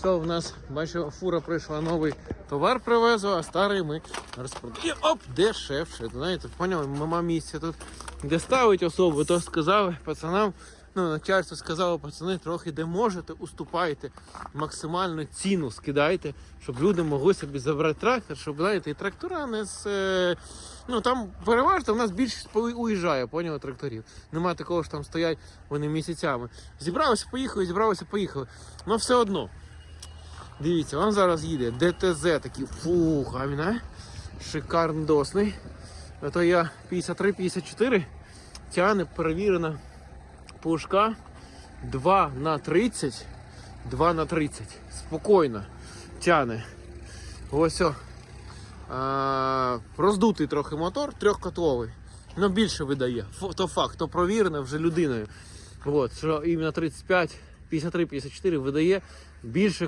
Що в нас, бачу, фура прийшла, новий товар привезла, а старий ми розпродаємо. Оп, дешевше. Знаєте, поняли, мама місця тут де ставить особу, то сказали пацанам, ну, начальство сказало, пацани, трохи де можете, уступайте, максимальну ціну скидайте, щоб люди могли собі забрати трактор, щоб, знаєте, і трактора не з. е, Ну там переважно в нас більшість уїжджає, поняли, тракторів. Нема такого, що там стоять вони місяцями. Зібралися, поїхали, зібралися, поїхали. Ну все одно. Дивіться, вам зараз їде ДТЗ такий фух, а він, а? То я 53-54 тягне перевірена пушка 2 на 30, 2 на 30. Спокійно тягне. Ось о. А, роздутий трохи мотор, трьохкотловий. Ну більше видає. То факт, то провірене вже людиною. От, що іменно 35, 53-54 видає більше